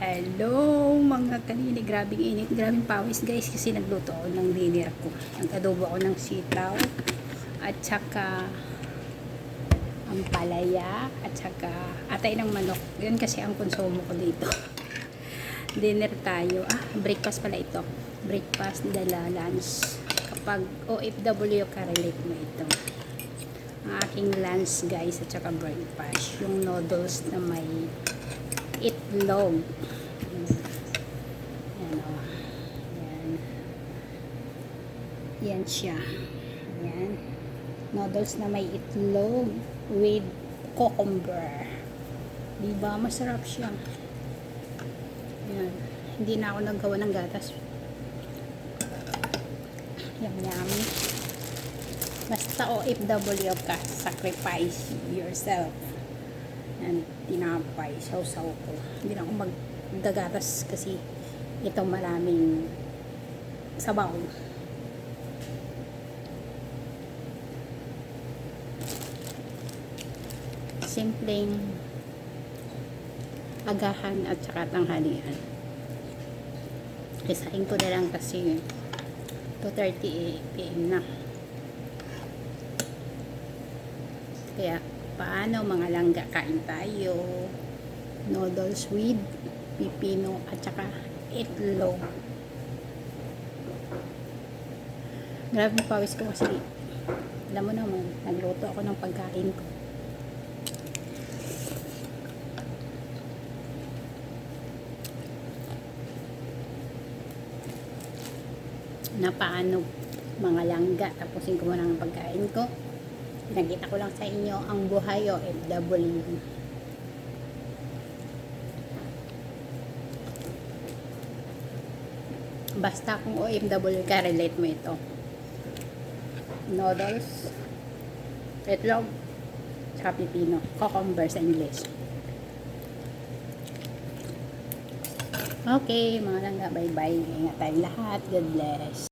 Hello mga kanini, grabing init, grabing pawis guys kasi nagluto ako ng dinner ko. Nag-adobo ako ng sitaw at saka ang palaya at saka atay ng manok. Yun kasi ang konsumo ko dito. dinner tayo. Ah, breakfast pala ito. Breakfast dala lunch. Kapag OFW ka, relate mo ito. Ang aking lunch guys at saka breakfast. Yung noodles na may itlog. Yan o. Yan. Yan siya. Yan. Noodles na may itlog with cucumber. Diba? Masarap siya. Yan. Hindi na ako naggawa ng gatas. Yum yum. Basta OFW ka, sacrifice yourself. Tinapay, sausaw ko. Hindi na ako magdagatas kasi ito maraming sabaw. Simpleng agahan at saka tanghalian. Isahin ko na lang kasi 2.30 p.m. na. Kaya, paano mga langga kain tayo? Noodles with pipino at saka itlog. Grabe pawis ko kasi alam mo naman, nagluto ako ng pagkain ko. na paano mga langga tapusin ko muna ang pagkain ko Pinakita ko lang sa inyo ang buhay o FW. Basta kung OFW ka, relate mo ito. Noodles, itlog, saka pipino, cucumber sa English. Okay, mga langga, bye-bye. Ingat tayong lahat. God bless.